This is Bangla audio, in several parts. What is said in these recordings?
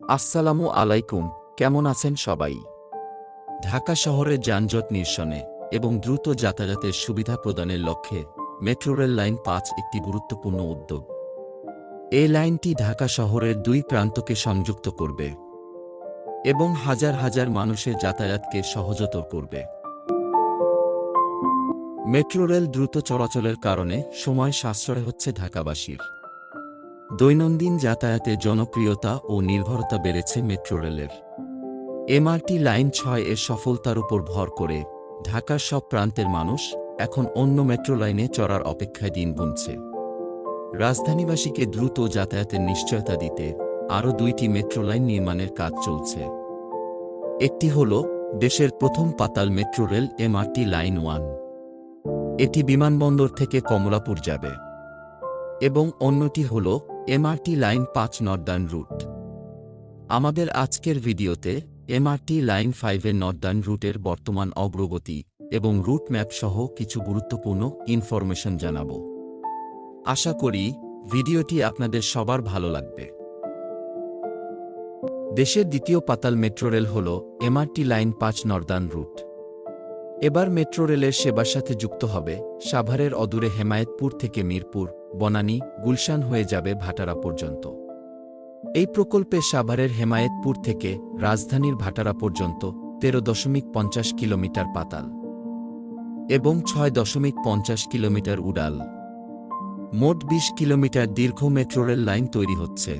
আসসালামু আলাইকুম, কেমন আছেন সবাই? ঢাকা শহরের যানজট নিরসনে এবং দ্রুত যাতায়াতের সুবিধা প্রদানের লক্ষ্যে মেট্রো রেল লাইন পাঁচ একটি গুরুত্বপূর্ণ উদ্যোগ। এই লাইনটি ঢাকা শহরের দুই প্রান্তকে সংযুক্ত করবে এবং হাজার হাজার মানুষের যাতায়াতকে সহজতর করবে। মেট্রো রেল দ্রুত চলাচলের কারণে সময় সাশ্রয় হচ্ছে ঢাকাবাসীর। দৈনন্দিন যাতায়াতে জনপ্রিয়তা ও নির্ভরতা বেড়েছে মেট্রো রেলের। এমআরটি লাইন ছয় এর সফলতার উপর ভর করে ঢাকার সব প্রান্তের মানুষ এখন অন্য মেট্রো লাইনে চড়ার অপেক্ষায় দিন গুনছে। রাজধানীবাসীকে দ্রুত যাতায়াতের নিশ্চয়তা দিতে আরও দুইটি মেট্রো লাইন নির্মাণের কাজ চলছে। একটি হল দেশের প্রথম পাতাল metro rail MRT line one. এটি বিমানবন্দর থেকে কমলাপুর যাবে। এবং অন্যটি হল এমআরটি লাইন পাঁচ নর্দার্ন রুট। আমাদের আজকের ভিডিওতে এমআরটি লাইন ফাইভের নর্দার্ন রুটের বর্তমান অগ্রগতি এবং রুট ম্যাপ সহ কিছু গুরুত্বপূর্ণ ইনফরমেশন জানাব। আশা করি ভিডিওটি আপনাদের সবার ভালো লাগবে। দেশের দ্বিতীয় পাতাল মেট্রো রেল হল এমআরটি লাইন পাঁচ নর্দার্ন রুট। এবার মেট্রো রেলের সেবার সাথে যুক্ত হবে সাভারের অদূরে হেমায়েতপুর থেকে মিরপুর। বনানী গুলশান হয়ে যাবে ভাটারা পর্যন্ত। এই প্রকল্পে সাভারের হেমায়েতপুর থেকে রাজধানীর ভাটারা পর্যন্ত তেরো দশমিক পঞ্চাশ কিলোমিটার পাতাল এবং ছয় দশমিক পঞ্চাশ কিলোমিটার উড়াল। মোট বিশ কিলোমিটার দীর্ঘ মেট্রো রেল লাইন তৈরি হচ্ছে।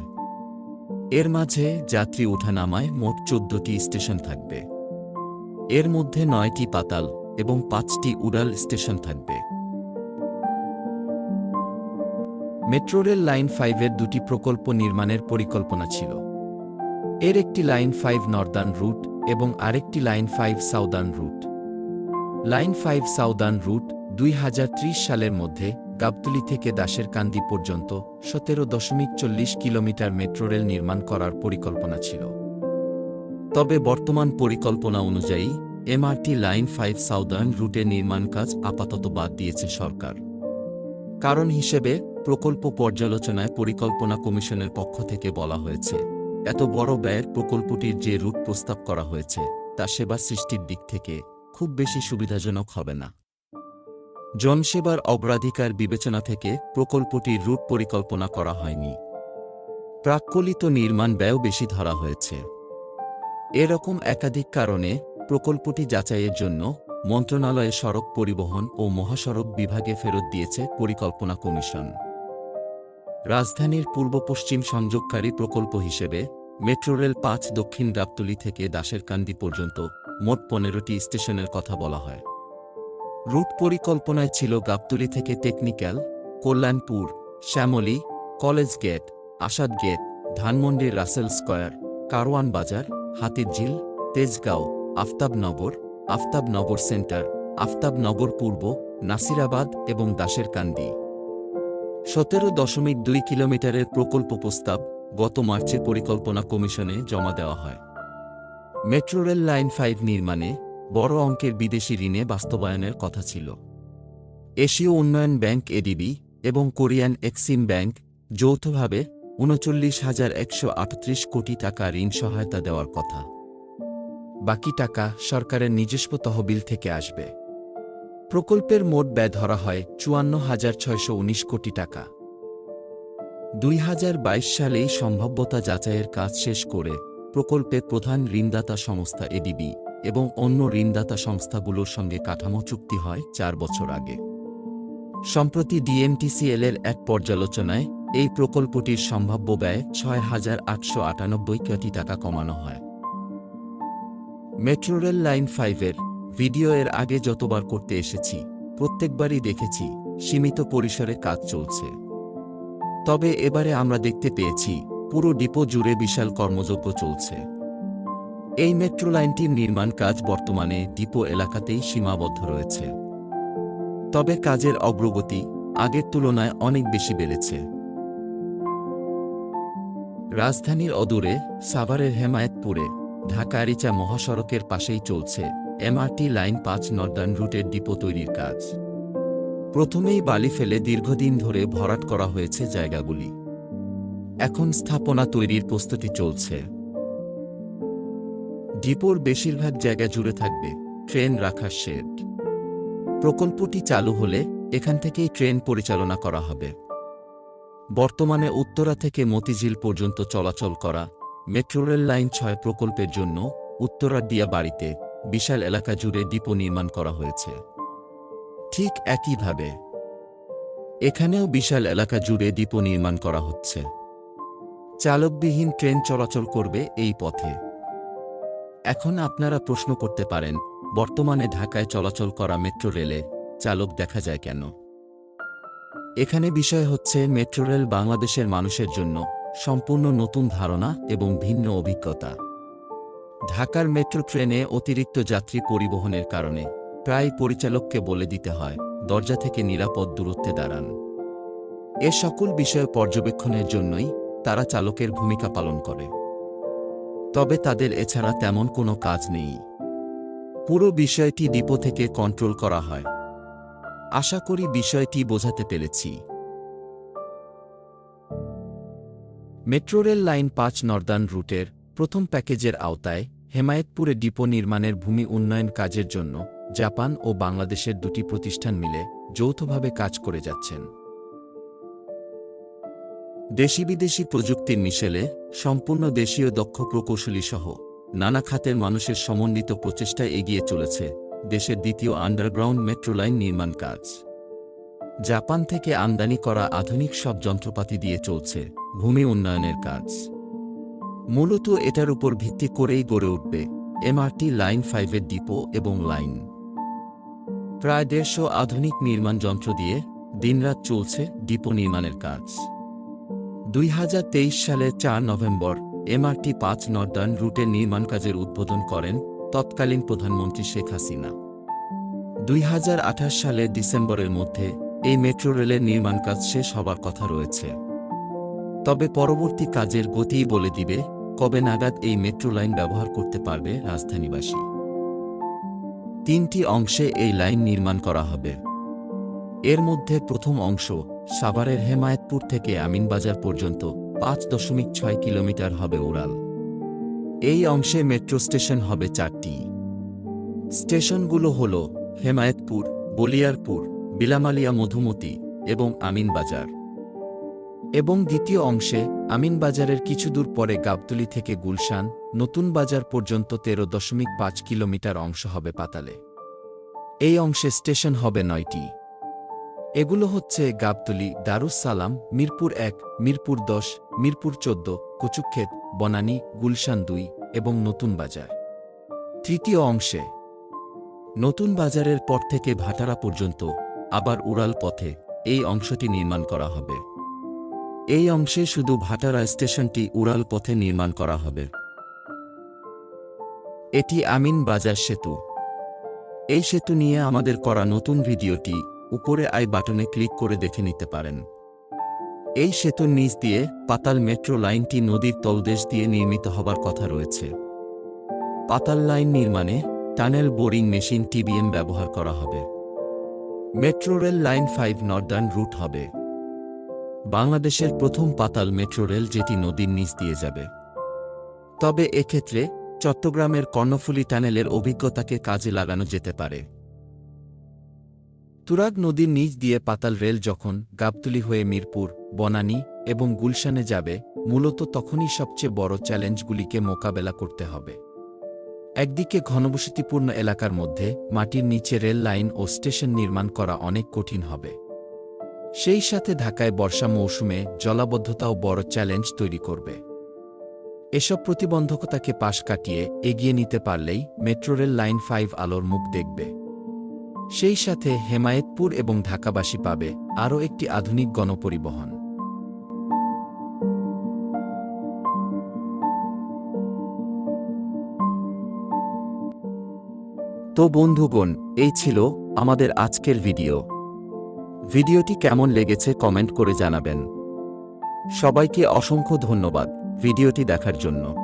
এর মাঝে যাত্রী ওঠানামায় মোট চোদ্দটি স্টেশন থাকবে। এর মধ্যে নয়টি পাতাল এবং পাঁচটি উড়াল স্টেশন থাকবে। মেট্রো রেল লাইন ফাইভের দুটি প্রকল্প নির্মাণের পরিকল্পনা ছিল। এর একটি লাইন ফাইভ নর্দার্ন রুট এবং আরেকটি line five southern route. Line five southern route দুই হাজার ত্রিশ সালের মধ্যে গাবতলি থেকে দাসের কান্দি পর্যন্ত সতেরো দশমিক চল্লিশ কিলোমিটার মেট্রো রেল নির্মাণ করার পরিকল্পনা ছিল। তবে বর্তমান পরিকল্পনা অনুযায়ী এমআরটি লাইন ফাইভ সাউদার্ন রুটের নির্মাণ কাজ আপাতত বাদ দিয়েছে সরকার। কারণ হিসেবে প্রকল্প পর্যালোচনায় পরিকল্পনা কমিশনের পক্ষ থেকে বলা হয়েছে, এত বড় ব্যয়ের প্রকল্পটির যে রুট প্রস্তাব করা হয়েছে, তা সেবা সৃষ্টির দিক থেকে খুব বেশি সুবিধাজনক হবে না। জনসেবার অগ্রাধিকার বিবেচনা থেকে প্রকল্পটির রুট পরিকল্পনা করা হয়নি। প্রাক্কলিত নির্মাণ ব্যয় বেশি ধরা হয়েছে। এরকম একাধিক কারণে প্রকল্পটি যাচাইয়ের জন্য মন্ত্রণালয়ে সড়ক পরিবহন ও মহাসড়ক বিভাগে ফেরত দিয়েছে পরিকল্পনা কমিশন। রাজধানীর পূর্ব পশ্চিম সংযোগকারী প্রকল্প হিসেবে মেট্রো রেল পাঁচ দক্ষিণ গাবতলী থেকে দাসেরকান্দি পর্যন্ত মোট পনেরোটি স্টেশনের কথা বলা হয়। রুট পরিকল্পনায় ছিল গাবতলী থেকে technical, Kalyanpur, Shyamoli, college gate, Asad gate ধানমন্ডির রাসেল স্কয়ার, কারওয়ান বাজার, হাতিরঝিল, তেজগাঁও, আফতাবনগর আফতাবনগর সেন্টার, আফতাবনগর পূর্ব, নাসিরাবাদ এবং দাসেরকান্দি সতেরো দশমিক দুই কিলোমিটারের প্রকল্প প্রস্তাব গত মার্চে পরিকল্পনা কমিশনে জমা দেওয়া হয়। মেট্রো রেল লাইন ফাইভ নির্মাণে বড় অঙ্কের বিদেশি ঋণে বাস্তবায়নের কথা ছিল। এশীয় উন্নয়ন ব্যাংক এডিবি এবং কোরিয়ান এক্সিম ব্যাংক যৌথভাবে উনচল্লিশ হাজার একশো আটত্রিশ কোটি টাকা ঋণ সহায়তা দেওয়ার কথা। বাকি টাকা সরকারের নিজস্ব তহবিল থেকে আসবে। প্রকল্পের মোট ব্যয় ধরা হয় চুয়ান্ন হাজার ছয়শো উনিশ কোটি টাকা। দুই হাজার বাইশ সালেই সম্ভাব্যতা যাচাইয়ের কাজ শেষ করে প্রকল্পে প্রধান ঋণদাতা সংস্থা এডিবি এবং অন্য ঋণদাতা সংস্থাগুলোর সঙ্গে কাঠামো চুক্তি হয় চার বছর আগে। সম্প্রতি ডিএমটিসিএল এর এক পর্যালোচনায় এই প্রকল্পটির সম্ভাব্য ব্যয় ছয় হাজার আটশো আটানব্বই কোটি টাকা কমানো হয়। মেট্রো রেল লাইন ফাইভের ভিডিও এর আগে যতবার করতে এসেছি, প্রত্যেকবারই দেখেছি, সীমিত পরিসরে কাজ চলছে। তবে এবারে আমরা দেখতে পেয়েছি, পুরো ডিপো জুড়ে বিশাল কর্মযজ্ঞ চলছে। এই মেট্রো লাইনটির নির্মাণ কাজ বর্তমানে ডিপো এলাকাতেই সীমাবদ্ধ রয়েছে। তবে কাজের অগ্রগতি আগের তুলনায় অনেক বেশি বেড়েছে। রাজধানীর অদূরে সাভারের হেমায়েতপুরে ঢাকা আরিচা মহাসড়কের পাশেই চলছে এমআরটি লাইন পাঁচ নর্দার্ন রুটের ডিপো তৈরির কাজ। প্রথমেই বালি ফেলে দীর্ঘদিন ধরে ভরাট করা হয়েছে জায়গাগুলি। এখন স্থাপনা তৈরির প্রস্তুতি চলছে। ডিপোর বেশিরভাগ জায়গা জুড়ে থাকবে ট্রেন রাখার শেড। প্রকল্পটি চালু হলে এখান থেকেই ট্রেন পরিচালনা করা হবে। বর্তমানে উত্তরা থেকে মতিঝিল পর্যন্ত চলাচল করা মেট্রো রেল লাইন ছয় প্রকল্পের জন্য উত্তরার দিয়া বাড়িতে বিশাল এলাকা জুড়ে ডিপো নির্মাণ করা হয়েছে। ঠিক একইভাবে, এখানেও বিশাল এলাকা জুড়ে ডিপো নির্মাণ করা হচ্ছে। চালকবিহীন ট্রেন চলাচল করবে এই পথে। এখন আপনারা প্রশ্ন করতে পারেন, বর্তমানে ঢাকায় চলাচল করা মেট্রো রেলে চালক দেখা যায় কেন? এখানে বিষয় হচ্ছে, মেট্রো রেল বাংলাদেশের মানুষের জন্য সম্পূর্ণ নতুন ধারণা এবং ভিন্ন অভিজ্ঞতা। ঢাকার মেট্রো ট্রেনে অতিরিক্ত যাত্রী পরিবহনের কারণে প্রায় পরিচালককে বলে দিতে হয়, দরজা থেকে নিরাপদ দূরত্বে দাঁড়ান। এ সকল বিষয় পর্যবেক্ষণের জন্যই তারা চালকের ভূমিকা পালন করে। তবে তাদের এছাড়া তেমন কোনো কাজ নেই। পুরো বিষয়টি ডিপো থেকে কন্ট্রোল করা হয়। আশা করি বিষয়টি বোঝাতে পেরেছি। মেট্রো রেল লাইন পাঁচ নর্দার্ন রুটের প্রথম প্যাকেজের আওতায় হেমায়েতপুরে ডিপো নির্মাণের ভূমি উন্নয়ন কাজের জন্য জাপান ও বাংলাদেশের দুটি প্রতিষ্ঠান মিলে যৌথভাবে কাজ করে যাচ্ছেন। দেশি বিদেশি প্রযুক্তির মিশেলে সম্পূর্ণ দেশীয় দক্ষ প্রকৌশলী সহ নানা খাতের মানুষের সমন্বিত প্রচেষ্টায় এগিয়ে চলেছে দেশের দ্বিতীয় আন্ডারগ্রাউন্ড মেট্রো লাইন নির্মাণ কাজ। জাপান থেকে আমদানি করা আধুনিক সব যন্ত্রপাতি দিয়ে চলছে ভূমি উন্নয়নের কাজ। মূলত এটার উপর ভিত্তি করেই গড়ে উঠবে এমআরটি লাইন ফাইভের ডিপো এবং লাইন। প্রায় দেড়শো আধুনিক নির্মাণ যন্ত্র দিয়ে দিনরাত চলছে ডিপো নির্মাণের কাজ। দুই সালের চার নভেম্বর এমআরটি পাঁচ নর্দার্ন রুটের নির্মাণ কাজের উদ্বোধন করেন তৎকালীন প্রধানমন্ত্রী শেখ হাসিনা। দুই সালের ডিসেম্বরের মধ্যে এই মেট্রো রেলের নির্মাণ কাজ শেষ হবার কথা রয়েছে। তবে পরবর্তী কাজের গতিই বলে দিবে কবে নাগাদ এই মেট্রো লাইন ব্যবহার করতে পারবে রাজধানীবাসী? তিনটি অংশে এই লাইন নির্মাণ করা হবে। এর মধ্যে প্রথম অংশ সাভারের হেমায়েতপুর থেকে আমিনবাজার পর্যন্ত পাঁচ দশমিক ছয় কিলোমিটার হবে উড়াল এই অংশে মেট্রো স্টেশন হবে চারটি। স্টেশনগুলো হল হেমায়েতপুর, বলিয়ারপুর, বিলামালিয়া, মধুমতি এবং আমিনবাজার। এবং দ্বিতীয় অংশে আমিনবাজারের কিছু দূর পরে গাবতলি থেকে গুলশান, নতুন বাজার পর্যন্ত তেরো দশমিক পাঁচ কিলোমিটার অংশ হবে পাতালে। এই অংশে স্টেশন হবে নয়টি। এগুলো হচ্ছে গাবতলি দারুস সালাম মিরপুর এক, মিরপুর দশ, মিরপুর চোদ্দ, কচুক্ষেত, বনানী, গুলশান দুই এবং নতুন বাজার। তৃতীয় অংশে। নতুন বাজারের পর থেকে ভাটারা পর্যন্ত আবার উড়াল পথে এই অংশটি নির্মাণ করা হবে। এই অংশে শুধু ভাটারা স্টেশনটি উড়াল পথে নির্মাণ করা হবে। এটি আমিন বাজার সেতু। এই সেতু নিয়ে আমাদের করা নতুন ভিডিওটি উপরে আই বাটনে ক্লিক করে দেখে নিতে পারেন। এই সেতুর নিচ দিয়ে পাতাল মেট্রো লাইনটি নদীর তলদেশ দিয়ে নির্মিত হবার কথা রয়েছে। পাতাল লাইন নির্মাণে টানেল বোরিং মেশিন টিবিএম ব্যবহার করা হবে। Metro rail line five northern route হবে। বাংলাদেশের প্রথম পাতাল মেট্রো রেল যেটি নদীর নিচ দিয়ে যাবে। তবে এক্ষেত্রে চট্টগ্রামের কর্ণফুলী টানেলের অভিজ্ঞতাকে কাজে লাগানো যেতে পারে। তুরাগ নদীর নিচ দিয়ে পাতাল রেল যখন গাবতুলি হয়ে মিরপুর, বনানী এবং গুলশানে যাবে, মূলত তখনই সবচেয়ে বড় চ্যালেঞ্জগুলিকে মোকাবেলা করতে হবে। একদিকে ঘনবসতিপূর্ণ এলাকার মধ্যে মাটির নিচে রেল লাইন ও স্টেশন নির্মাণ করা অনেক কঠিন হবে। সেই সাথে ঢাকায় বর্ষা মৌসুমে জলাবদ্ধতাও বড় চ্যালেঞ্জ তৈরি করবে। এসব প্রতিবন্ধকতাকে পাশ কাটিয়ে এগিয়ে নিতে পারলেই মেট্রো রেল লাইন ফাইভ আলোর মুখ দেখবে। সেই সাথে হেমায়েতপুর এবং ঢাকাবাসী পাবে আরও একটি আধুনিক গণপরিবহন। তো বন্ধুগণ, এই ছিল আমাদের আজকের ভিডিও। ভিডিওটি কেমন লেগেছে কমেন্ট করে জানাবেন। সবাইকে অসংখ্য ধন্যবাদ ভিডিওটি দেখার জন্য।